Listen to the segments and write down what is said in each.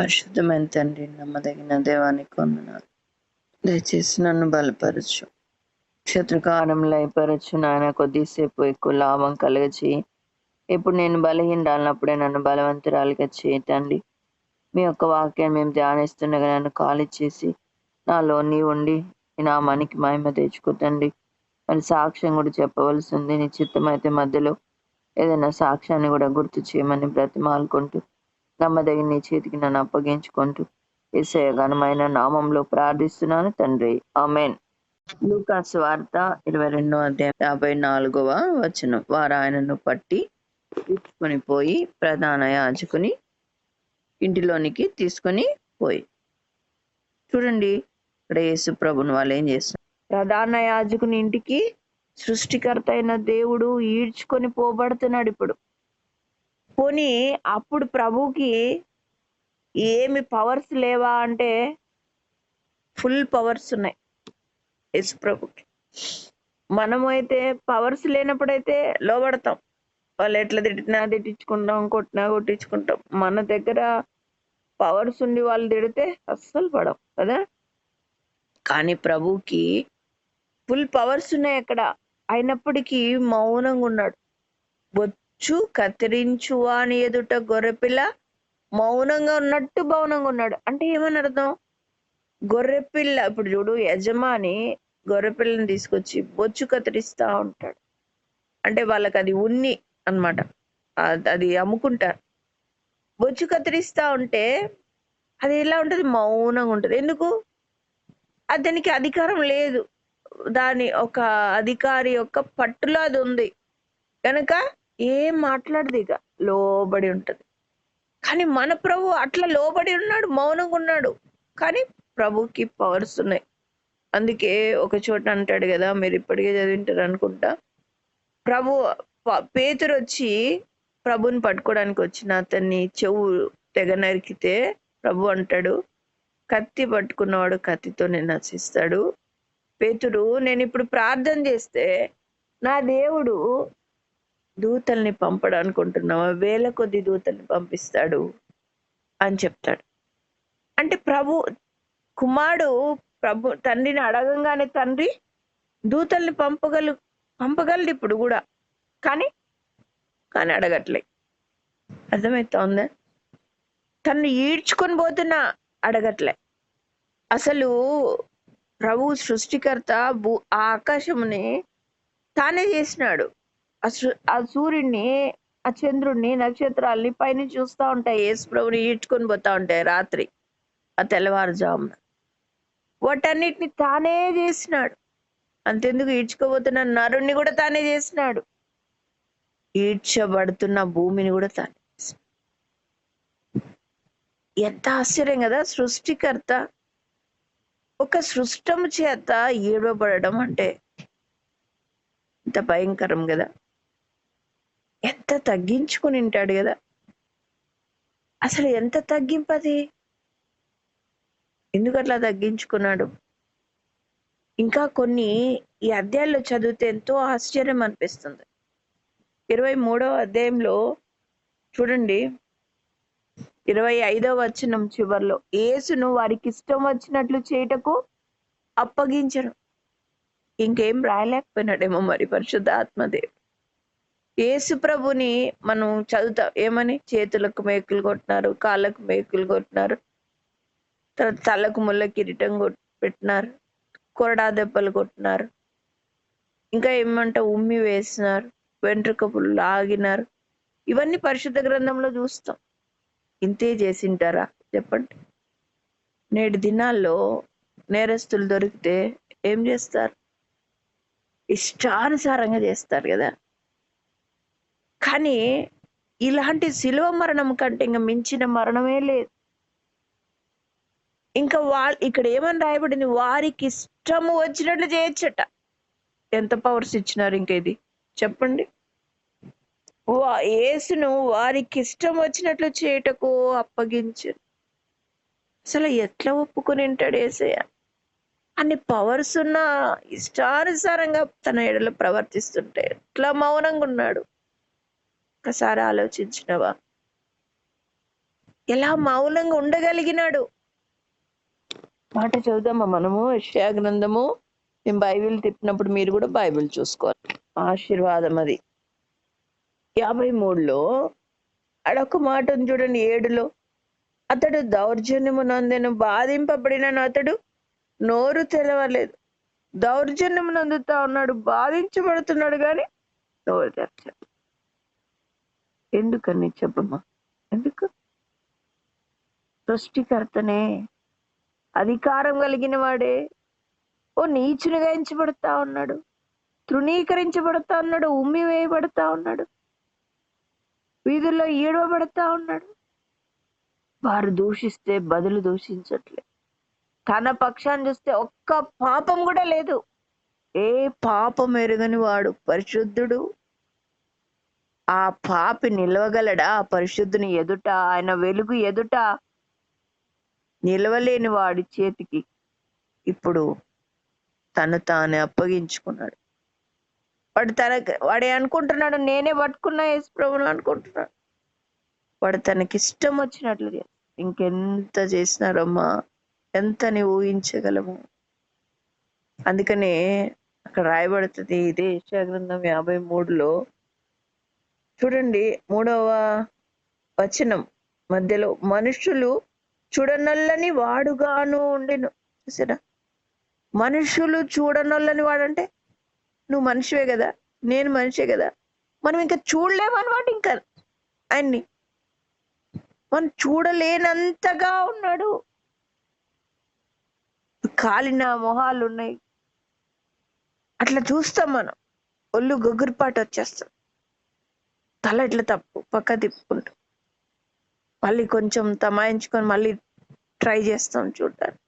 పరిశుద్ధమైన తండ్రి నమ్మదగిన దేవానికి వందనాలు. దయచేసి నన్ను బలపరచు. శత్రుకారం లయపరచు నాయన కొద్దిసేపు ఎక్కువ లాభం కలగచి ఇప్పుడు నేను బలహీనరాలినప్పుడే నన్ను బలవంతురాలుగా చేయటండి మీ యొక్క వాక్యాన్ని మేము ధ్యానిస్తుండగా నన్ను కాల్ చేసి నాలో నీ ఉండి నా మనికి మహిమ తెచ్చుకుంటండి మరి సాక్ష్యం కూడా చెప్పవలసి ఉంది. నీ మధ్యలో ఏదైనా సాక్ష్యాన్ని కూడా గుర్తు చేయమని బ్రతిమాలుకుంటూ నమ్మదగిన నీ చేతికి నన్ను అప్పగించుకుంటూ. ఏసయ ఘనమైన నామంలో ప్రార్థిస్తున్నాను తండ్రి. ఆమెన్. లూకాస్ వార్త ఇరవై రెండో అధ్యాయం యాభై నాలుగవ వచనం. వారు ఆయనను పట్టి తీసుకొని పోయి ప్రధాన యాజకుని ఇంటిలోనికి తీసుకొని పోయి. చూడండి ఇక్కడ యేసు ప్రభుని వాళ్ళు ఏం చేస్తున్నారు? ప్రధాన యాజకుని ఇంటికి సృష్టికర్త అయిన దేవుడు ఈడ్చుకొని పోబడుతున్నాడు ఇప్పుడు. పోనీ అప్పుడు ప్రభుకి ఏమి పవర్స్ లేవా అంటే ఫుల్ పవర్స్ ఉన్నాయి. యేసు ప్రభుకి. మనమైతే పవర్స్ లేనప్పుడైతే లోబడతాం. వాళ్ళు ఎట్లా తిట్టినా తిట్టించుకుంటాం కొట్టినా కొట్టించుకుంటాం. మన దగ్గర పవర్స్ ఉండి వాళ్ళు తిడితే అస్సలు పడం కదా? కానీ ప్రభుకి ఫుల్ పవర్స్ ఉన్నాయి అక్కడ. అయినప్పటికీ మౌనంగా ఉన్నాడు. బొచ్చు కత్తిరించు అని ఎదుట గొర్రెపిల్ల మౌనంగా ఉన్నట్టు మౌనంగా ఉన్నాడు. అంటే ఏమని అర్థం గొర్రెపిల్ల ఇప్పుడు చూడు యజమాని గొర్రెపిల్లని తీసుకొచ్చి బొచ్చు కత్తిరిస్తా ఉంటాడు. అంటే వాళ్ళకి అది ఉన్ని అన్నమాట. అది అమ్ముకుంటారు. బొచ్చు కత్తిరిస్తా ఉంటే అది ఎలా ఉంటుంది? మౌనంగా ఉంటుంది. ఎందుకు? అతనికి అధికారం లేదు. దాని ఒక అధికారి యొక్క పట్టులో అది ఉంది. కనుక ఏం మాట్లాడదు ఇక. లోబడి ఉంటుంది. కానీ మన ప్రభు అట్లా లోబడి ఉన్నాడు మౌనంగా ఉన్నాడు. కానీ ప్రభుకి పవర్స్ ఉన్నాయి. అందుకే ఒక చోట అంటాడు కదా మీరు ఇప్పటికే చదివింటారు అనుకుంటా. ప్రభు పేతురు వచ్చి ప్రభుని పట్టుకోవడానికి వచ్చిన అతన్ని చెవు తెగ నరికితే ప్రభు అంటాడు కత్తి పట్టుకున్నవాడు కత్తితోనే నశిస్తాడు పేతుడు నేను ఇప్పుడు ప్రార్థన చేస్తే నా దేవుడు దూతల్ని పంపడానుకుంటున్నావా? వేల కొద్ది దూతల్ని పంపిస్తాడు అని చెప్తాడు. అంటే ప్రభు కుమారుడు ప్రభు తండ్రిని అడగంగానే తండ్రి దూతల్ని పంపగలు పంపగలడు ఇప్పుడు కూడా. కానీ కానీ అడగట్లే. అర్థమవుతోందా తను ఈడ్చుకొని పోతున్నా అడగట్లే. అసలు ప్రభు సృష్టికర్త భూ ఆ ఆకాశముని తానే చేసినాడు. ఆ సృ- ఆ సూర్యుడిని ఆ చంద్రుడిని నక్షత్రాల్ని పైన చూస్తా ఉంటాయి. యేసు ప్రభుని ఈడ్చుకొని పోతా ఉంటాయి రాత్రి ఆ తెల్లవారుజామున. వాటన్నిటిని తానే చేసినాడు. అంతెందుకు ఈడ్చుకోబోతున్న నరుణ్ణి కూడా తానే చేసినాడు. ఈడ్చబడుతున్న భూమిని కూడా తానే ఎంత ఆశ్చర్యం కదా సృష్టికర్త ఒక సృష్టము చేత ఈడబడడం అంటే ఇంత భయంకరం కదా. ఎంత తగ్గించుకుని ఉంటాడు కదా. అసలు ఎంత తగ్గింపది ఎందుకు అట్లా తగ్గించుకున్నాడు? ఇంకా కొన్ని ఈ అధ్యాయంలో చదివితే ఎంతో ఆశ్చర్యం అనిపిస్తుంది. ఇరవై మూడవ అధ్యాయంలో చూడండి. ఇరవై ఐదవ వచనం చివర్లో యేసును వారికి ఇష్టం వచ్చినట్లు చేయుటకు అప్పగించను. ఇంకేం రాయలేకపోయినాడేమో మరి పరిశుద్ధ ఆత్మదేవుడు యేసు ప్రభుని మనం చదువుతాం ఏమని? చేతులకు మేకులు కొట్టినారు కాళ్ళకు మేకులు కొట్టినారు తర్వాత తలకు ముళ్ళ కిరీటం కొట్- పెట్టినారు కొరడా దెబ్బలు కొట్టినారు ఇంకా ఏమంటే ఉమ్మి వేసినారు వెంట్రుకపులు లాగినారు. ఇవన్నీ పరిశుద్ధ గ్రంథంలో చూస్తాం. ఇంతే చేసింటారా? చెప్పండి. నేటి దినాల్లో నేరస్తులు దొరికితే ఏం చేస్తారు? ఇష్టానుసారంగా చేస్తారు కదా. కానీ ఇలాంటి శిలువ మరణం కంటే ఇంకా మించిన మరణమే లేదు. ఇంకా వా ఇక్కడ ఏమని రాయబడింది? వారికి ఇష్టము వచ్చినట్లు చేయొచ్చట. ఎంత పవర్స్ ఇచ్చినారు ఇంకా ఇది? చెప్పండి. వా- యేసును వారికి ఇష్టం వచ్చినట్లు చేయుటకు అప్పగించారు అసలు ఎట్లా ఒప్పుకొని ఉంటాడు ఏసయ్య? అన్ని పవర్స్ ఉన్న ఇష్టానుసారంగా తన ఎడలో ప్రవర్తిస్తుంటే ఎట్లా మౌనంగా ఉన్నాడు? ఒకసారి ఆలోచించినవా? ఎలా మౌనంగా ఉండగలిగినాడు? మాట చదువుదామా మనము? యెషయా గ్రంథము. నేను బైబిల్ తిప్పినప్పుడు మీరు కూడా బైబిల్ చూసుకోవాలి. ఆశీర్వాదం అది. యాభై మూడులో అడొక మాట ఉంది చూడండి ఏడులో. అతడు దౌర్జన్యము నందెను బాధింపబడినను అతడు నోరు తెలవలేదు. దౌర్జన్యము నందుతా ఉన్నాడు బాధించబడుతున్నాడు కానీ నోరు తెరచలేదు. ఎందుకని చెప్పమ్మా? ఎందుకు? సృష్టికర్తనే అధికారం కలిగిన వాడే. ఓ నీచునిగా ఎంచబడతా ఉన్నాడు. తృణీకరించబడతా ఉన్నాడు. ఉమ్మి వేయబడతా ఉన్నాడు. వీధుల్లో ఈడవబడతా ఉన్నాడు. వారు దూషిస్తే బదులు దూషించట్లే. తన పక్షాన్ని చూస్తే ఒక్క పాపం కూడా లేదు. ఏ పాపం ఎరుగని వాడు పరిశుద్ధుడు? ఆ పాపి నిలవగలడా? పరిశుద్ధుని ఎదుట ఆయన వెలుగు ఎదుట నిలవలేని వాడి చేతికి. ఇప్పుడు తను తాను అప్పగించుకున్నాడు. వాడు తన వాడే అనుకుంటున్నాడు నేనే పట్టుకున్నా యేసు ప్రభుని అనుకుంటున్నాడు. వాడు తనకి ఇష్టం వచ్చినట్లు ఇంకెంత చేసినారమ్మా? ఎంతని ఊహించగలము? అందుకనే అక్కడ రాయబడుతుంది ఇదే యశాగ్రంథం యాభై మూడులో చూడండి మూడవ వచనం మధ్యలో మనుషులు చూడనల్లని వాడుగాను ఉండిను. చూసారా? మనుషులు చూడనొల్లని వాడంటే నువ్వు మనిషివే కదా నేను మనిషే కదా మనం ఇంకా చూడలేమన్నమాట ఇంకా ఆయన్ని. మనం చూడలేనంతగా ఉన్నాడు. కాలిన మొహాలు ఉన్నాయి అట్లా చూస్తాం మనం. ఒళ్ళు గొగ్గురిపాటు వచ్చేస్తాం. తల ఇట్లా తప్పు పక్క తిప్పుకుంటాం. మళ్ళీ కొంచెం తమాయించుకొని మళ్ళీ ట్రై చేస్తాం చూడటానికి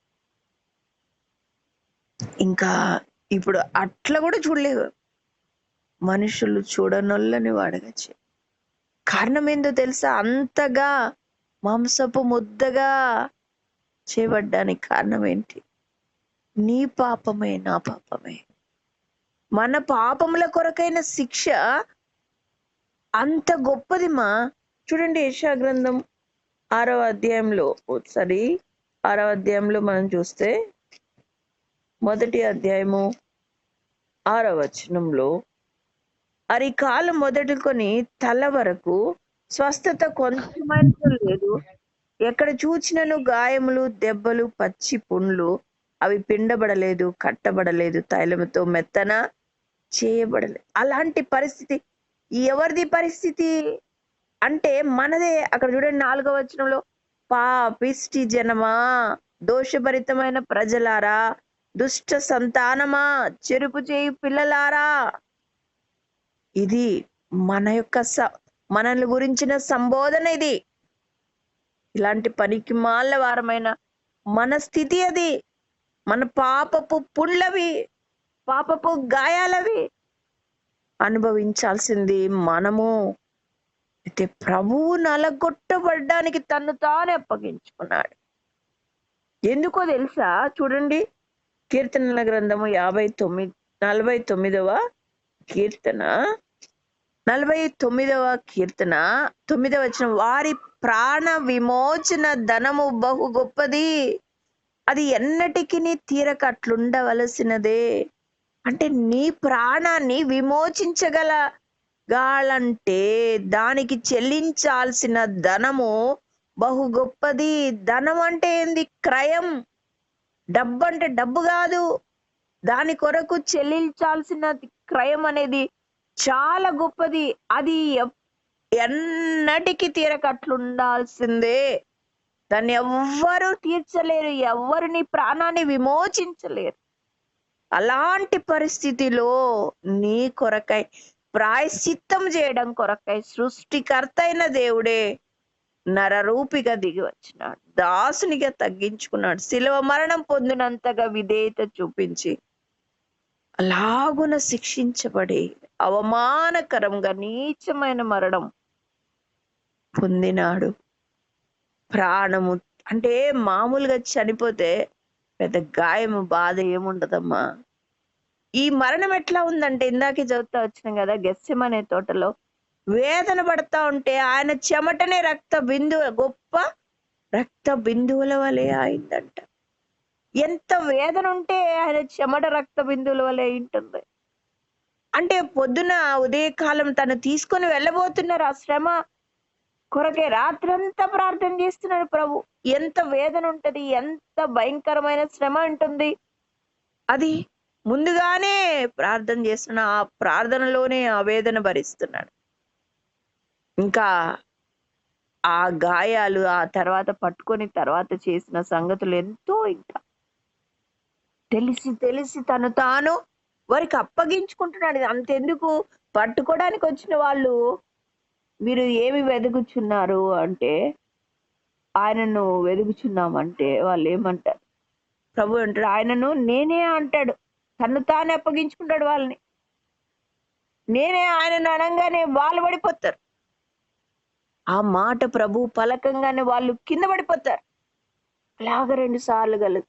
ఇంకా ఇప్పుడు అట్లా కూడా చూడలేదు. మనుషులు చూడనొల్లని వాడగచ్చు. కారణం ఏందో తెలుసా? అంతగా మాంసపు ముద్దగా చేయబడ్డానికి కారణం ఏంటి? నీ పాపమే నా పాపమే. మన పాపముల కొరకైన శిక్ష అంత గొప్పది మా చూడండి యశా గ్రంథం ఆరవ అధ్యాయంలో ఒకసారి ఆరవ అధ్యాయంలో మనం చూస్తే మొదటి అధ్యాయము ఆరవ వచనంలో అరికాలు మొదలుకొని తల వరకు స్వస్థత కొంచెమైనా లేదు. ఎక్కడ చూచినను గాయములు దెబ్బలు పచ్చి పుండ్లు అవి పిండబడలేదు కట్టబడలేదు తైలముతో మెత్తన చేయబడలేదు అలాంటి పరిస్థితి ఎవరిది పరిస్థితి అంటే మనదే అక్కడ చూడండి నాలుగవ వచనంలో పాపిష్టి జనమా దోషభరితమైన ప్రజలారా దుష్ట సంతానమా చెరుపు చేయి పిల్లలారా. ఇది మన యొక్క స మనల్ని గురించిన సంబోధన ఇది. ఇలాంటి పనికి మాల వారమైన మన స్థితి అది. మన పాపపు పుండ్లవి పాపపు గాయాలవి. అనుభవించాల్సింది మనము. అయితే ప్రభువు నలగొట్టబడ్డానికి తను తానే అప్పగించుకున్నాడు. ఎందుకో తెలుసా? చూడండి. కీర్తనల గ్రంథము యాభై తొమ్మిది నలభై తొమ్మిదవ కీర్తన. నలభై తొమ్మిదవ కీర్తన. తొమ్మిదవ వచ్చిన వారి ప్రాణ విమోచన ధనము బహు గొప్పది. అది ఎన్నటికి తీరక అట్లుండవలసినదే. అంటే నీ ప్రాణాన్ని విమోచించగల గాలంటే దానికి చెల్లించాల్సిన ధనము బహు గొప్పది. ధనం అంటే ఏంది? క్రయం. డబ్బు అంటే డబ్బు కాదు. దాని కొరకు చెల్లించాల్సిన క్రయం అనేది చాలా గొప్పది. అది ఎన్నటికి తీరకట్లుండాల్సిందే. దాన్ని ఎవ్వరు తీర్చలేరు. ఎవ్వరు నీ ప్రాణాన్ని విమోచించలేరు. అలాంటి పరిస్థితిలో నీ కొరకై ప్రాయశ్చిత్తం చేయడం కొరకై సృష్టికర్త అయిన దేవుడే నరరూపిగా దిగి వచ్చినాడు. దాసునిగా తగ్గించుకున్నాడు. శిలువ మరణం పొందినంతగా విధేయత చూపించి అలాగున శిక్షించబడి అవమానకరంగా నీచమైన మరణం పొందినాడు. ప్రాణము అంటే మామూలుగా చనిపోతే పెద్ద గాయము బాధ ఏముండదమ్మా. ఈ మరణం ఎట్లా ఉందంటే ఇందాకే చదువుతా వచ్చినాం కదా గెస్సెమనే తోటలో. వేదన పడతా ఉంటే ఆయన చెమటనే రక్త బిందు గొప్ప రక్త బిందువుల వలె అయిందంట ఎంత వేదన ఉంటే ఆయన చెమట రక్త బిందువుల వలె ఉంటుంది అంటే పొద్దున ఉదయకాలం తను తీసుకొని వెళ్ళబోతున్నారు ఆ శ్రమ. కొరకే రాత్రంతా ప్రార్థన చేస్తున్నాడు ప్రభు. ఎంత వేదన ఉంటది ఎంత భయంకరమైన శ్రమ ఉంటుంది. అది ముందుగానే ప్రార్థన చేస్తున్న ఆ ప్రార్థనలోనే ఆ వేదన భరిస్తున్నాడు. ఇంకా ఆ గాయాలు ఆ తర్వాత పట్టుకొని తర్వాత చేసిన సంగతులు ఎంతో ఇంకా. తెలిసి తెలిసి తను తాను వారికి అప్పగించుకుంటున్నాడు. అంతెందుకు? పట్టుకోవడానికి వచ్చిన వాళ్ళు మీరు ఏమి వెతుకుచున్నారు అంటే ఆయనను వెతుకుచున్నామంటే వాళ్ళు ఏమంటారు? ప్రభు అంటాడు ఆయనను నేనే అంటాడు. తను తానే అప్పగించుకుంటాడు వాళ్ళని. నేనే ఆయనను అనగానే వాళ్ళు పడిపోతారు. ఆ మాట ప్రభు పలకంగానే వాళ్ళు కింద పడిపోతారు. అలాగ రెండు సార్లు గల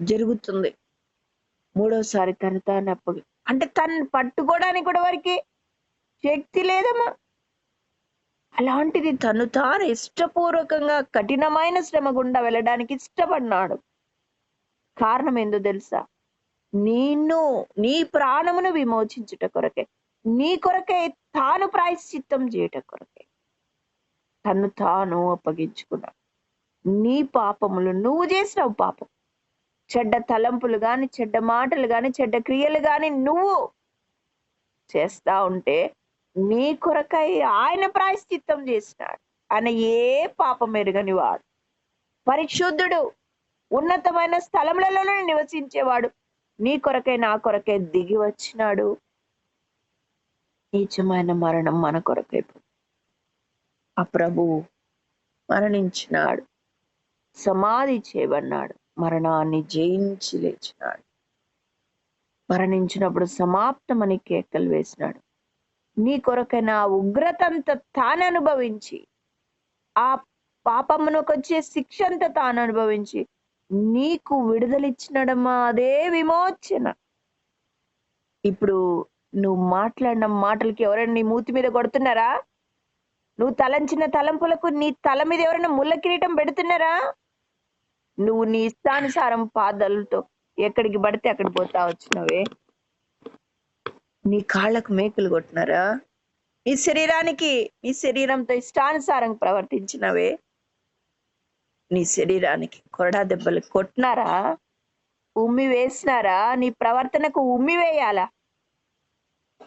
జరుగుతుంది. మూడోసారి తను తాను అప్పగి అంటే తను పట్టుకోవడానికి కూడా వారికి శక్తి లేదమ్మా. అలాంటిది తను తాను ఇష్టపూర్వకంగా కఠినమైన శ్రమ గుండా వెళ్ళడానికి ఇష్టపడినాడు కారణం ఏందో తెలుసా? నిన్ను నీ ప్రాణమును విమోచించుట కొరకే నీ కొరకే తాను ప్రాయశ్చిత్తం చేయట కొరకే తను తాను అప్పగించుకున్నాడు. నీ పాపములు నువ్వు చేసినావు పాపం. చెడ్డ తలంపులు కానీ చెడ్డ మాటలు కానీ చెడ్డ క్రియలు గాని నువ్వు చేస్తా ఉంటే నీ కొరకై ఆయన ప్రాయశ్చిత్తం చేసినాడు. ఆయన ఏ పాపం ఎరగని వాడు. పరిశుద్ధుడు ఉన్నతమైన స్థలములలోనే నివసించేవాడు. నీ కొరకై నా కొరకై దిగి వచ్చినాడు. నీచమైన మరణం మన కొరకై ఆ ప్రభు మరణించినాడు. సమాధి చేయబడినాడు. మరణాన్ని జయించి లేచినాడు. మరణించినప్పుడు సమాప్తమని కేకలు వేసినాడు. నీ కొరకు నా ఉగ్రతంత తాను అనుభవించి ఆ పాపమునకు వచ్చే శిక్ష అంతా తాను అనుభవించి నీకు విడుదలిచ్చినడమ్మా అదే విమోచన. ఇప్పుడు నువ్వు మాట్లాడిన మాటలకి ఎవరైనా నీ మూతి మీద కొడుతున్నారా? నువ్వు తలంచిన తలంపులకు నీ తల మీద ఎవరైనా ముళ్ళ కిరీటం పెడుతున్నారా? నువ్వు నీ ఇష్టానుసారం పాదాలతో ఎక్కడికి పడితే అక్కడికి పోతా వచ్చినవే. నీ కాళ్ళకు మేకులు కొట్టినారా? నీ శరీరానికి నీ శరీరంతో ఇష్టానుసారం ప్రవర్తించినవే. నీ శరీరానికి కొరడా దెబ్బలు కొట్టినారా? ఉమ్మి వేసినారా? నీ ప్రవర్తనకు ఉమ్మి వేయాలా?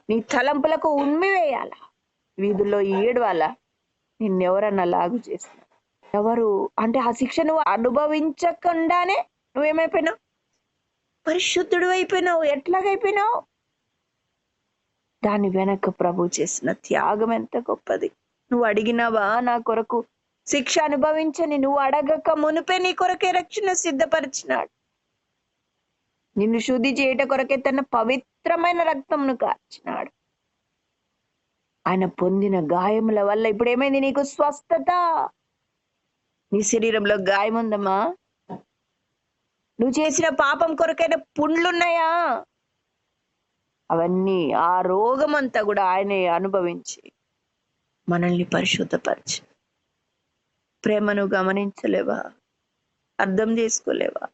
నీ తలంపులకు ఉమ్మి వేయాలా? వీధుల్లో ఏడవాలా? నిన్నెవరన్నా లాగు చేసిన? ఎవరు? అంటే ఆ శిక్ష నువ్వు అనుభవించకుండానే నువ్వేమైపోయినావు? పరిశుద్ధుడు అయిపోయినావు. ఎట్లాగైపోయినావు? దాని వెనక ప్రభు చేసిన త్యాగం ఎంత గొప్పది. నువ్వు అడిగినావా నా కొరకు? శిక్ష అనుభవించని నువ్వు అడగక మునిపే నీ కొరకే రక్షణ సిద్ధపరిచినాడు. నిన్ను శుద్ధి చేయట కొరకే తన పవిత్రమైన రక్తంను కార్చినాడు. ఆయన పొందిన గాయముల వల్ల ఇప్పుడు ఏమైంది నీకు? స్వస్థత. నీ శరీరంలో గాయం ఉందమ్మా నువ్వు చేసిన పాపం కొరకైన పుండ్లున్నాయా? అవన్నీ ఆ రోగం అంతా కూడా ఆయనే అనుభవించి మనల్ని పరిశుద్ధపరిచి ప్రేమను గమనించలేవా? అర్థం చేసుకోలేవా?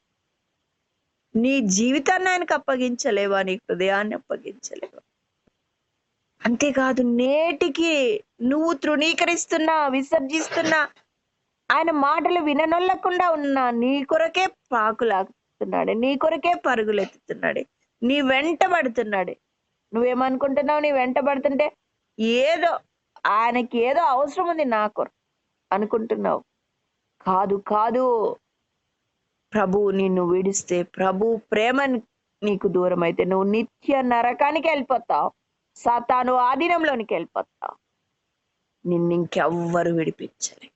నీ జీవితాన్ని ఆయనకు అప్పగించలేవా? నీ హృదయాన్ని అప్పగించలేవా? అంతేకాదు నేటికి నువ్వు తృణీకరిస్తున్నా విసర్జిస్తున్నా ఆయన మాటలు విననొల్లకుండా ఉన్నా నీ కొరకే పాకులాగుతున్నాడే నీ కొరకే పరుగులెత్తుతున్నాడే నీ వెంట పడుతున్నాడే. నువ్వేమనుకుంటున్నావు? నీ వెంట పడుతుంటే ఏదో ఆయనకి ఏదో అవసరం ఉంది నాకు అనుకుంటున్నావు. కాదు కాదు. ప్రభు నిన్ను విడిస్తే ప్రభు ప్రేమ నీకు దూరం అయితే నువ్వు నిత్య నరకానికి వెళ్ళిపోతావు. సాతాను ఆధీనంలోనికి వెళ్ళిపోతావు. నిన్ను ఇంకెవ్వరు విడిపించలే.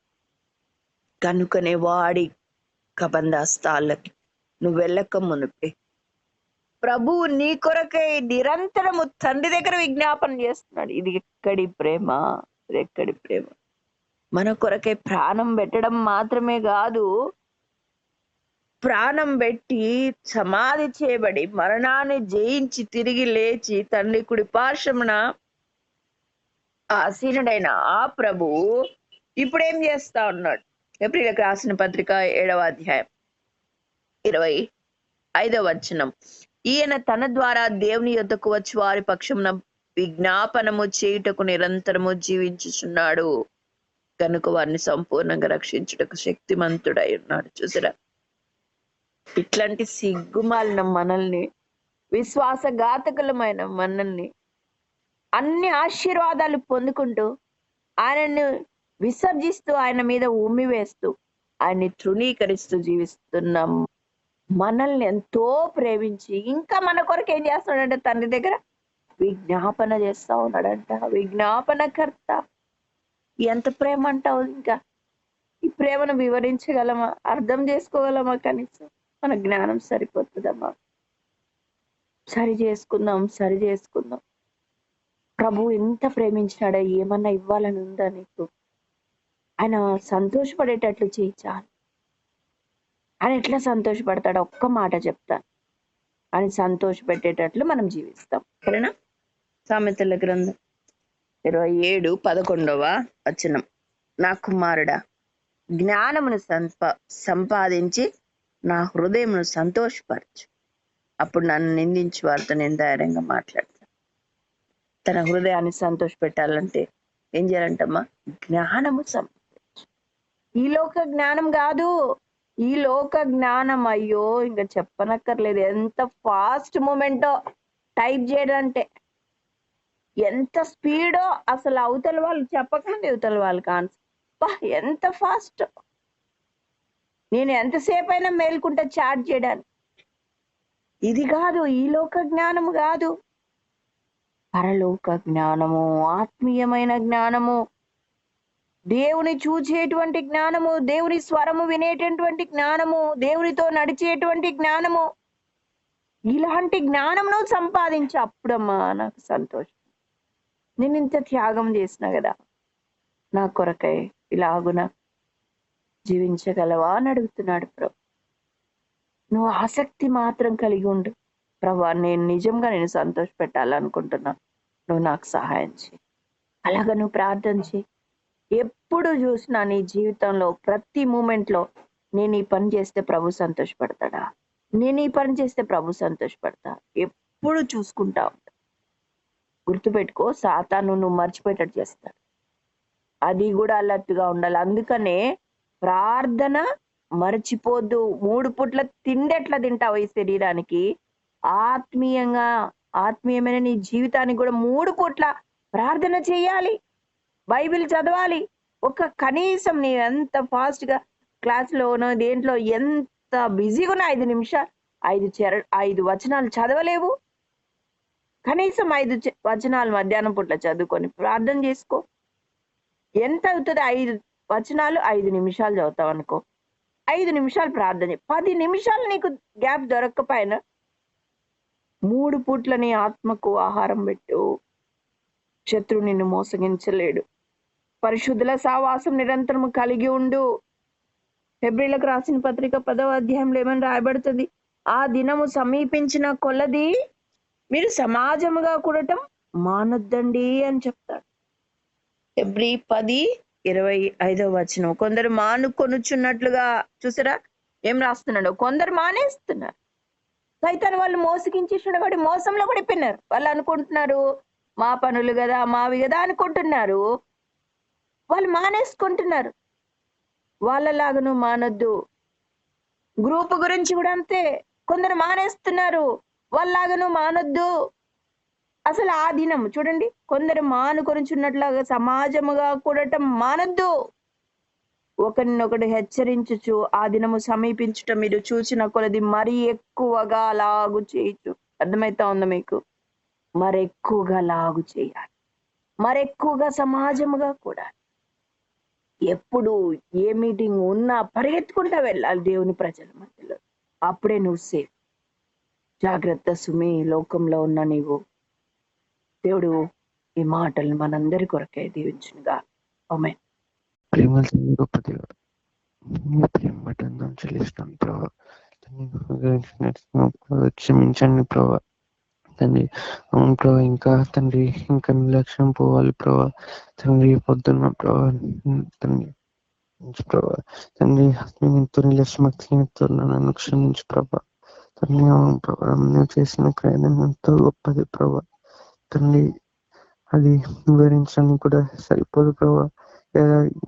కనుకనే వాడి కబందాస్తాళ్ళకి నువ్వు వెళ్ళక మునిపే ప్రభువు నీ కొరకై నిరంతరము తండ్రి దగ్గర విజ్ఞాపన చేస్తున్నాడు. ఇది ఎక్కడి ప్రేమ? ఇది ఎక్కడి ప్రేమ? మన కొరకై ప్రాణం పెట్టడం మాత్రమే కాదు ప్రాణం పెట్టి సమాధి చేయబడి మరణాన్ని జయించి తిరిగి లేచి తండ్రి కుడి పార్శ్వమున ఆసీనుడైన ఆ ప్రభు ఇప్పుడేం చేస్తా ఉన్నాడు? ఏప్రిల్కి రాసిన పత్రిక ఏడవ అధ్యాయం ఇరవై ఐదవ వచనం. ఈయన తన ద్వారా దేవుని యొద్దకు వచ్చి వారి పక్షమున విజ్ఞాపనము చేయుటకు నిరంతరము జీవించుచున్నాడు. కనుక వారిని సంపూర్ణంగా రక్షించుటకు శక్తిమంతుడై ఉన్నాడు. చూసారా? ఇట్లాంటి సిగ్గుమాలిన మనల్ని విశ్వాసఘాతకులమైన మనల్ని అన్ని ఆశీర్వాదాలు పొందుకుంటూ ఆయనను విసర్జిస్తూ ఆయన మీద ఉమ్మి వేస్తూ ఆయన్ని తృణీకరిస్తూ జీవిస్తున్నాం. మనల్ని ఎంతో ప్రేమించి ఇంకా మన కొరకు ఏం చేస్తున్నాడంటే తండ్రి దగ్గర విజ్ఞాపన చేస్తా ఉన్నాడంట. విజ్ఞాపనకర్త. ఎంత ప్రేమ అంటావు ఇంకా? ఈ ప్రేమను వివరించగలమా? అర్థం చేసుకోగలమా కనీసం? మన జ్ఞానం సరిపోతుందమ్మా. సరి చేసుకుందాం సరి చేసుకుందాం. ప్రభు ఎంత ప్రేమించినాడా ఏమన్నా ఇవ్వాలని ఉందా నీకు? ఆయన సంతోషపడేటట్లు చేయి చాలు. ఆయన ఎట్లా సంతోషపడతాడో ఒక్క మాట చెప్తాను ఆయన సంతోష పెట్టేటట్లు మనం జీవిస్తాం. సరేనా? సామెతల గ్రంథం ఇరవై ఏడు పదకొండవ వచనం. నా కుమారుడా జ్ఞానమును సంపా సంపాదించి నా హృదయమును సంతోషపరచు. అప్పుడు నన్ను నిందించి వారితో నేను ధైర్యంగా మాట్లాడతాను తన హృదయాన్ని సంతోష పెట్టాలంటే ఏం చేయాలంటమ్మా? జ్ఞానము సంపాదించు. ఈ లోక జ్ఞానం కాదు. ఈ లోక జ్ఞానం అయ్యో ఇంకా చెప్పనక్కర్లేదు. ఎంత ఫాస్ట్ మూమెంటో టైప్ చేయడంటే ఎంత స్పీడో అసలు అవతల వాళ్ళు చెప్పకండి అవతల వాళ్ళు ఆన్సర్. ఎంత ఫాస్ట్. నేను ఎంతసేపు అయినా మేల్కుంటా చాట్ చేయడానికి ఇది కాదు ఈ లోక జ్ఞానం కాదు. పరలోక జ్ఞానము ఆత్మీయమైన జ్ఞానము. దేవుని చూచేటువంటి జ్ఞానము దేవుని స్వరము వినేటటువంటి జ్ఞానము దేవునితో నడిచేటువంటి జ్ఞానము. ఇలాంటి జ్ఞానమును సంపాదించి. అప్పుడమ్మా నాకు సంతోషం. నేను ఇంత త్యాగం చేసిన కదా నా కొరకై ఇలాగున జీవించగలవా అని అడుగుతున్నాడు ప్రభు. నువ్వు ఆసక్తి మాత్రం కలిగి ఉండు. ప్రభా నేను నిజంగా నేను సంతోష పెట్టాలనుకుంటున్నా నువ్వు నాకు సహాయం చేయి అలాగ నువ్వు ప్రార్థన చేయి ఎప్పుడు చూసినా నీ జీవితంలో ప్రతి మూమెంట్లో నేను ఈ పని చేస్తే ప్రభు సంతోషపడతాడా? నేను ఈ పని చేస్తే ప్రభు సంతోషపడతా? ఎప్పుడు చూసుకుంటా ఉంటా. గుర్తుపెట్టుకో సాతాను నువ్వు మర్చిపోయేటట్టు చేస్తాడు. అది కూడా అలర్ట్గా ఉండాలి. అందుకనే ప్రార్థన మర్చిపోద్దు. మూడు పుట్ల తిండి ఎట్లా తింటావు ఈ శరీరానికి? ఆత్మీయంగా ఆత్మీయమైన నీ జీవితానికి కూడా మూడు పూట్ల ప్రార్థన చేయాలి. బైబిల్ చదవాలి. ఒక కనీసం నీవు ఎంత ఫాస్ట్గా క్లాస్లోనో దేంట్లో ఎంత బిజీగా ఉన్నా ఐదు నిమిషాలు ఐదు చెర ఐదు వచనాలు చదవలేవు. కనీసం ఐదు వచనాలు మధ్యాహ్నం పూట్ల చదువుకొని ప్రార్థన చేసుకో. ఎంత అవుతుంది ఐదు వచనాలు? ఐదు నిమిషాలు చదువుతావు అనుకో. ఐదు నిమిషాలు ప్రార్థన చేయి. పది నిమిషాలు నీకు గ్యాప్ దొరక్కపోయినా మూడు పూట్ల నీ ఆత్మకు ఆహారం పెట్టు. శత్రువు నిన్ను మోసగించలేడు. పరిశుద్ధుల సావాసం నిరంతరము కలిగి ఉండు. ఫిబ్రిలకు రాసిన పత్రిక పదవ అధ్యాయంలో ఏమని రాయబడుతుంది? ఆ దినము సమీపించిన కొలది మీరు సమాజముగా కూడటం మానొద్దండి అని చెప్తాడు. ఫిబ్రి పది ఇరవై ఐదవ వచనం. కొందరు మానుకొనుచున్నట్లుగా చూసారా? ఏం రాస్తున్నాడు? కొందరు మానేస్తున్నారు. సైతాన్ వాళ్ళు మోసగించేసిన వాడి మోసంలో పడిపోయినారు. వాళ్ళు అనుకుంటున్నారు మా పనులు కదా మావి కదా అనుకుంటున్నారు. వాళ్ళు మానేసుకుంటున్నారు. వాళ్ళలాగను మానొద్దు. గ్రూప్ గురించి కూడా అంతే. కొందరు మానేస్తున్నారు. వాళ్ళలాగను మానొద్దు. అసలు ఆ దినం చూడండి. కొందరు మానుకొనిచున్నట్లుగా సమాజముగా కూడటం మానొద్దు. ఒకరినొకడు హెచ్చరించుచు ఆ దినము సమీపించుట మీరు చూసిన కొలది మరీ ఎక్కువగా లాగు చేయొచ్చు అర్థమైతా ఉందా మీకు? మరెక్కువగా లాగు చేయాలి. మరెక్కువగా సమాజముగా కూడా ఎప్పుడు ఏ మీటింగ్ ఉన్నా పరిగెత్తుకుంటా వెళ్ళాలి దేవుని ప్రజల మధ్యలో. అప్పుడే నువ్వు సేఫ్ జాగ్రత్త సుమి లోకంలో ఉన్న నీవు. దేవుడు ఈ మాటలు మనందరి కొరకే దీవించునుగా. ఆమె ప్రేమల గొప్ప దేవుడు. మీ ప్రేమ బట్టందం చెల్లిస్తాం ప్రభావ క్షమించండి ప్రభా. తండ్రి అవును ప్రభా ఇంకా తండ్రి ఇంకా నిర్లక్ష్యం పోవాలి ప్రభా. తండ్రి పొద్దున్న ప్రభా తండ్రి ప్రభా. తండ్రి ఎంతో నిర్లక్ష్యమక్తితో నన్ను క్షమించు ప్రభా. తండ్రి అవును ప్రభా నువ్వు చేసిన ప్రయాణం ఎంతో గొప్పది ప్రభా. తండ్రి అది వివరించడానికి కూడా సరిపోదు ప్రభా.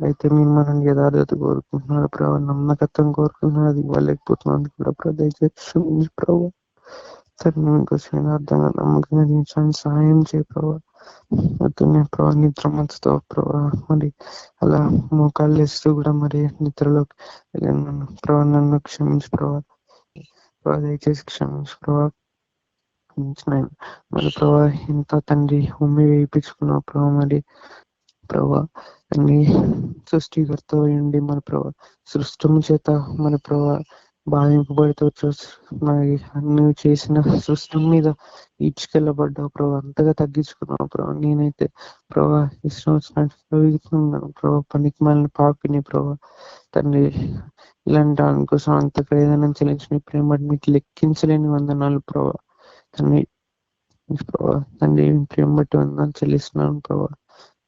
అయితే మీరు మనల్ని యథార్థత కోరుకుంటున్నారు ప్రభా నమ్మకత్వం కోరుకుంటున్నారు అది ఇవ్వలేకపోతున్నాను కూడా ప్రభా దయచేసి క్షమించు ప్రభా. తండ్రి మీకు అర్థంగా నమ్మకంగా జీవించడానికి సహాయం చేయ ప్రభావ పొద్దున్నే ప్రభా నిద్ర మంచుతో ప్రభా మరి అలా మోకాళ్ళు వేస్తూ కూడా మరి నిద్రలోకి వెళ్ళాను ప్రభా నన్ను క్షమించు ప్రభావ ప్రభా దయచేసి క్షమించు ప్రభా క్షమించు మరి ప్రభా ఎంత తండ్రి ఉమ్మి వేయించుకున్నావు ప్రభా మరి ప్రభా తండ్రి సృష్టికర్త ఉండి మన ప్రభా సృష్టము చేత మన ప్రభా బాధింపబడుతూ చూ- నువ్వు చేసిన సృష్టి మీద ఈడ్చుకెళ్ళబడ్డావు ప్రభా. అంతగా తగ్గించుకున్నావు ప్రభా. నేనైతే ప్రభా ఇష్టం వచ్చినట్టు ప్రభా. పనికి మళ్ళీ పాపిని ప్రభా. తండ్రి ఇలాంటి దానికోసం అంత ప్రయోజనం చెల్లించిన ప్రేమ మీకు లెక్కించలేని వందనాలు ప్రభా. తండ్రి ప్రభా తండ్రి ప్రేమ బట్టి వందనాలు చెల్లిస్తున్నాను ప్రభా.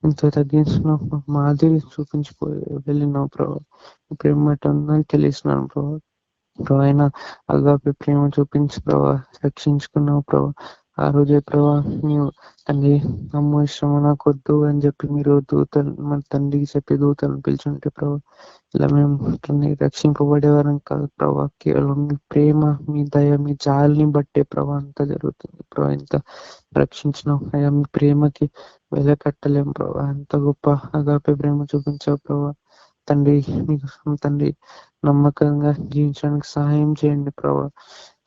ఎంతో తగ్గించిన మాదిరి చూపించిపోయి వెళ్ళినావు ప్రభా. ప్రేమ బట్టి వందనాలు చెల్లిస్తున్నాను ప్రభా. ప్రభా అయినా అగాపి ప్రేమ చూపించి ప్రభా రక్షించుకున్నావు ప్రభా ఆ రోజే ప్రభా నీవు తండ్రి నమ్ము ఇష్టము నాకు వద్దు అని చెప్పి మీరు దూతలు మన తండ్రికి చెప్పి దూతలను పిలిచుంటే ప్రభా ఇలా మేము తండ్రి రక్షింపబడేవారం కాదు ప్రభా కేవలం మీ ప్రేమ మీ దయ మీ జాలిని బట్టే ప్రభా అంత జరుగుతుంది ప్రభా ఇంత రక్షించిన అయ్యా మీ ప్రేమకి వెల కట్టలేం ప్రభా ఎంత గొప్ప అగాపే ప్రేమ చూపించావు ప్రభా తండ్రి మీకు తండ్రి నమ్మకంగా జీవించడానికి సహాయం చేయండి ప్రభా.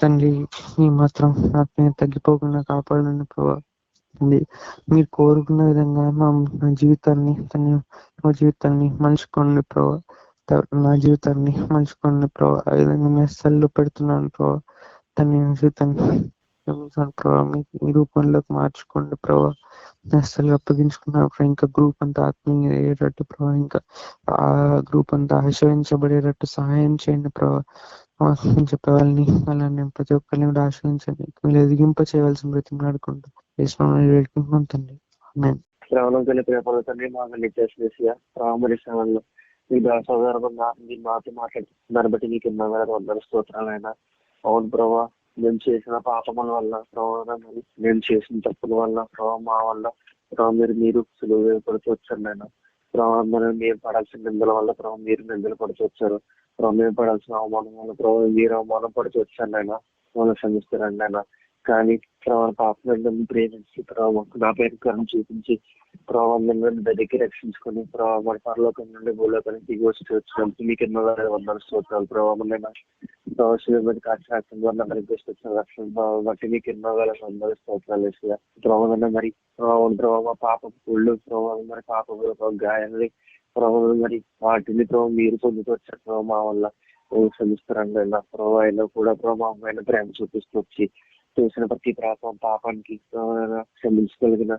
తండ్రి మీ మాత్రం ఆత్మీయ తగ్గిపోకుండా కాపాడండి ప్రభా. తండ్రి మీరు కోరుకున్న విధంగా మా నా జీవితాన్ని తండ్రి మా జీవితాన్ని మలుచుకోండి ప్రభా. నా జీవితాన్ని మలుచుకోండి ప్రభా. ఆ విధంగా మీ అస్సలు పెడుతున్నాను ప్రభా. తన జీవితాన్ని ప్రభావ మీ మీ రూపంలోకి మార్చుకోండి ప్రభా. అసలు అప్పగించుకున్నారు ప్రభా ఇంకా గ్రూప్ అంతా ఆత్మీయ అయ్యేటట్టు ప్రభా ఇంకా ఆ గ్రూప్ అంతా ఆశ్రయించబడేటట్టు సహాయం చేయండి ప్రభా చెప్పే వాళ్ళని అలానే ప్రతి ఒక్కరిని కూడా ఆశ్రయించండి మీరు ఎదిగింప చేయవలసిన ప్రతి ఆడుకుంటూ వేడుకుంటున్నాం తండ్రి ఆమేన్. శ్రవణం కలిపి ప్రేమలో తండ్రి మాకు నిత్యేసియా రామరి శ్రవణంలో మీ సందర్భంగా మీరు మాతో మాట్లాడుతున్నారు బట్టి మీకు ఎన్నో వేల వందల స్తోత్రాలైనా అవును ప్రభా మేము చేసిన పాపముల వల్ల ప్రభావ మేము చేసిన తప్పుల వల్ల ప్రభావ మా వల్ల ప్రభావ మీరు మీరు సులువు పడుతూ వచ్చారు నాయన. ప్రభావ మరి మేము పడాల్సిన నిందల వల్ల ప్రభావ మీరు నిందలు పడుతూ వచ్చారు. ప్రభావ మేము పడాల్సిన అవమానం వల్ల ప్రభావ మీరు అవమానం పడుతూ వచ్చారు నాయన. వాళ్ళు క్షమిస్తారండి నాయన. కానీ ప్రభావ పాపలను ప్రేమించి ప్రభావ నా పేరు కరం చూపించి ప్రభావం దగ్గర రక్షించుకొని ప్రభావ మన పరలోకం నుండి భూలోకానికి దిగి వచ్చి వచ్చినందుకు మీకు ఎన్నో వేల వందల స్తోత్రాలు. ప్రభావం ప్రభావం కాక్షరాక్షణ ద్వారా కనిపిస్తూ వచ్చిన రక్షణ ప్రభావం బట్టి మీకు ఎన్నో వేల వందల స్తోత్రాలు వేసి ప్రభావం మరి ప్రభావం ప్రభావ పాప పుళ్ళు ప్రభావం మరి పాప గాయాలని ప్రభావం మరి వాటిని ప్రభావం మీరు పొందుకొచ్చారు ప్రభావ మా వల్ల క్షమిస్తారండి అయినా ప్రభావ కూడా ప్రభావం అయిన ప్రేమ చూపిస్తూ వచ్చి చేసిన ప్రతి పాపం పాపానికి క్షమించగలిగిన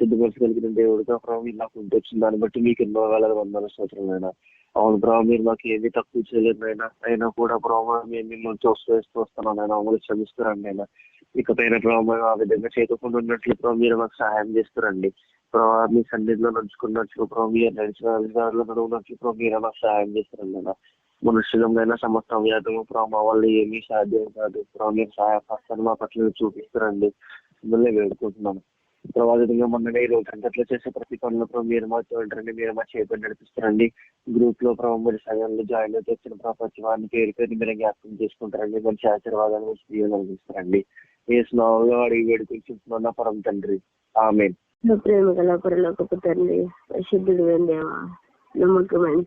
సిద్ధపరచగలిగిన దేవుడిగా ప్రభావం ఇలా నాకు వచ్చిన దాన్ని బట్టి మీకు ఎన్నో వేల వందల స్తోత్రాలైనా. అవును ప్రభావ మీరు మాకు ఏమీ తక్కువ చేయలేదు అయినా అయినా కూడా ప్రభావ మేము మిమ్మల్ని చూస్తూ వేస్తూ వస్తున్నాను అయినా మమ్మల్ని క్షమిస్తారండి అయినా ఇకపైన ప్రభావం ఆ విధంగా చేయకుండా ఉన్నట్లు ప్రభావ మీరు మాకు సహాయం చేస్తారండి. ప్రభావ మీ సన్నిధిలో నడుచుకున్నట్లు ప్రభావ మీరు నడిచిన దారిలో నడువున్నట్లు ప్రభావ మీరు మాకు సహాయం చేస్తారండి అయినా మనుషులంగా సమస్త వ్యాధము ప్రభావ మా వల్ల ఏమీ సాధ్యం కాదు. ప్రభావ మీరు సహాయపస్తాను మా పట్ల చూపిస్తారండి. మిమ్మల్ని వేడుకుంటున్నాను. ప్రభావితంగా మొన్న ఈ రోజు అంతట్లో చేసే ప్రతి పనులు మీరు మా చూడండి మీరు మా చేపని నడిపిస్తారండి. గ్రూప్లో ప్రభావ మీరు సగంలో జాయిన్ అయితే వచ్చిన ప్రపంచ వారిని పేరు పేరు మీరు జ్ఞాపకం చేసుకుంటారండి. మంచి ఆశీర్వాదాలు మంచి జీవనం అందిస్తారండి. ఏ స్నావంలో అడిగి వేడుకొని పరం తండ్రి. ఆమె ప్రేమ గల పరలోకపు తండ్రి పరిశుద్ధుడు నమ్మకం నమ్మకమైన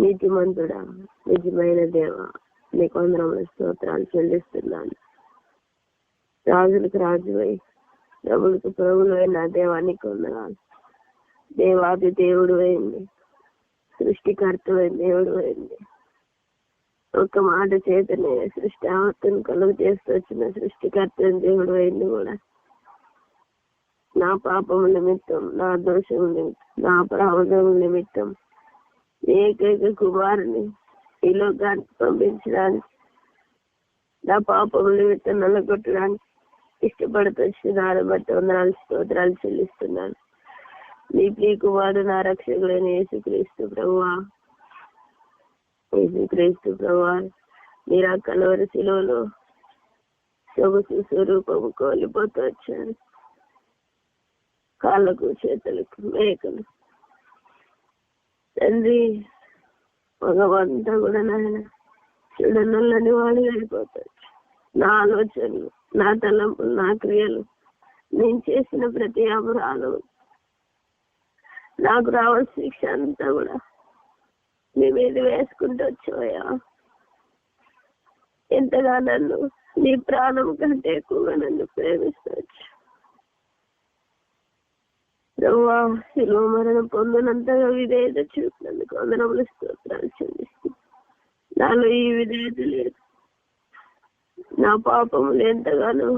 నీతిమంతుడా? నిజమైన దేవ? నీకు వందరముల స్తోత్రాలు చెల్లిస్తున్నాను. రాజులకు రాజువై ప్రభులకు ప్రభులు అయిన దేవానికి వందనాలు. దేవాది దేవుడు అయింది సృష్టికర్తమైన దేవుడు అయింది ఒక మాట చేతనే సృష్టి ఆవర్తను కలుగు చేస్తూ వచ్చిన సృష్టికర్త దేవుడు అయింది కూడా. నా పాపము నిమిత్తం నా దోషము నిమిత్తం నా అపరాధము నిమిత్తం ఏకైక కుమారుని ఈ లోకానికి పంపించడానికి నా పాపము నిమిత్తం నల్లగొట్టడానికి ఇష్టపడుతున్నారు బట్టి వందనాలు స్తోత్రాలు చెల్లిస్తున్నాను. నీ ప్రియ కుమారుడు నా రక్షకుడైన యేసుక్రీస్తు ప్రభువా. క్రీస్తు ప్రభా మీరు ఆ కలవరి శిలువలో సొగసు స్వరూపము కోల్పోతూ వచ్చారు. కాళ్ళకు చేతులకు మేకలు తండ్రి మగవంతా కూడా నాయన చూడనల్లని వాడు వెళ్ళిపోతాడు నా ఆలోచనలు నా తలంపులు నా క్రియలు నేను చేసిన ప్రతి అపరాధం. నాకు రావాల్సిన శిక్ష అంతా కూడా నీ మీద వేసుకుంటూ వచ్చాయా ఎంతగా నన్ను నీ ప్రాణం కంటే ఎక్కువగా నన్ను ప్రేమిస్తవచ్చు రవ్వా శిలువ మరణం పొందినంతగా విధేయత చూపినందుకు వందనములు స్తోత్రాలు చెల్లిస్తూ నాలో ఈ విధేయత లేదు. నా పాపములు ఎంతగానో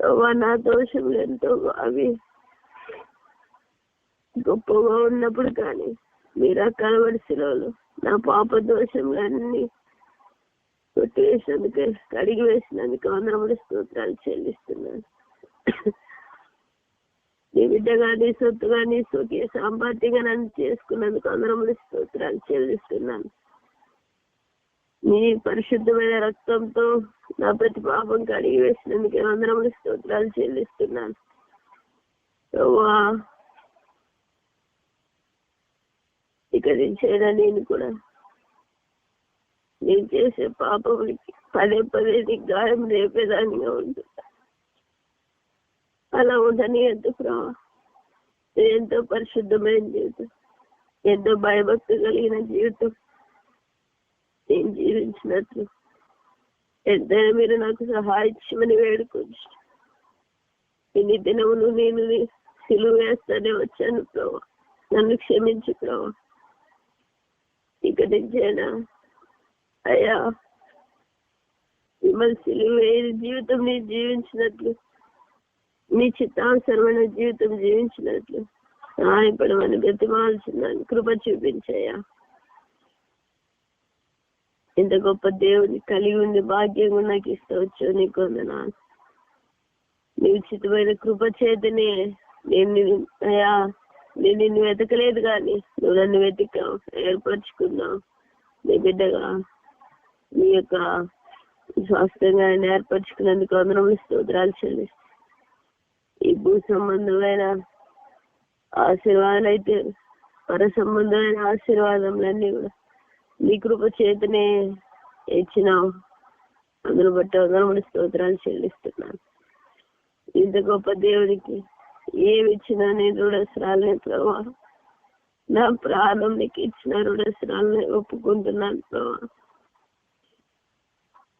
ప్రభా నా దోషములు ఎంతో అవి గొప్పగా ఉన్నప్పుడు కానీ మీరు అక్కడ కలవడి శిలవలు నా పాప దోషములన్నీ కొట్టివేసినందుకే కడిగి వేసినందుకు వందనములు స్తోత్రాలు చెల్లిస్తున్నాను. నీ బిడ్డగా నీ సొత్తుగా నీ స్వకీయ సాంపాత్యంగా నన్ను చేసుకున్నందుకు అందరములు స్తోత్రాలు చెల్లిస్తున్నాను. నీ పరిశుద్ధమైన రక్తంతో నా ప్రతి పాపం కడిగి వేసినందుకు అందరములు స్తోత్రాలు చెల్లిస్తున్నాను. యెహోవా, ఇక నుంచైనా నేను కూడా నేను చేసే పాపములకి పదే పదే నీకు గాయం రేపేదానిగా ఉంటున్నా. అలా ఉండనియద్దు ప్రభా ఎంతో పరిశుద్ధమైన జీవితం ఎంతో భయభక్తి కలిగిన జీవితం నేను జీవించినట్లు. ఎంతైనా మీరు నాకు సహాయించమని వేడుకోవచ్చు ఇన్ని దినములు నేను సిలువ వేస్తానే వచ్చాను ప్రభా. నన్ను క్షమించు ప్రభా. ఇక నుంచేనా అయ్యా మిమ్మల్ని సిలువ వేయని జీవితం నేను జీవించినట్లు నీ చిత్తానుసరమైన జీవితం జీవించినట్లు సహాయపడమని బ్రతిమాల్సిందని కృప చూపించయ్యా. ఇంత గొప్ప దేవుని కలిగి ఉంది భాగ్యం కూడా నాకు ఇస్తవచ్చు నీకు వందనాలు నీ ఉచితమైన కృప చేతనే నేను నిన్ను- అయ్యా నేను నిన్ను వెతకలేదు కానీ నువ్వు నన్ను వెతికావు ఏర్పరచుకున్నావు. నీ బిడ్డగా నీ యొక్క స్వాస్థ్యంగా ఏర్పరచుకున్నందుకు అందరం స్తోత్రాలు చెల్లిస్తాను ఈ భూ సంబంధమైన ఆశీర్వాదాలు అయితే పర సంబంధమైన ఆశీర్వాదములన్నీ కూడా నీ కృప చేతనే ఇచ్చినావు అందును బట్టి వందనములు స్తోత్రాలు చెల్లిస్తున్నాను. ఇంత గొప్ప దేవుడికి ఏమి ఇచ్చినా నేను రుణస్రాలనే ప్రభా. నా ప్రాణం నీకు ఇచ్చిన రుణస్రాలని ఒప్పుకుంటున్నాను ప్రభా.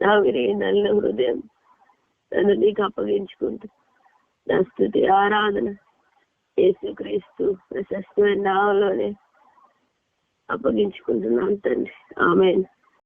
నా విరిగి నల్ల హృదయం నన్ను నీకు అప్పగించుకుంటూ నా స్థుతి ఆరాధన యేసుక్రీస్తు ప్రశస్తమైన నావలోనే అప్పగించుకుంటున్నాను తండ్రి. ఆమె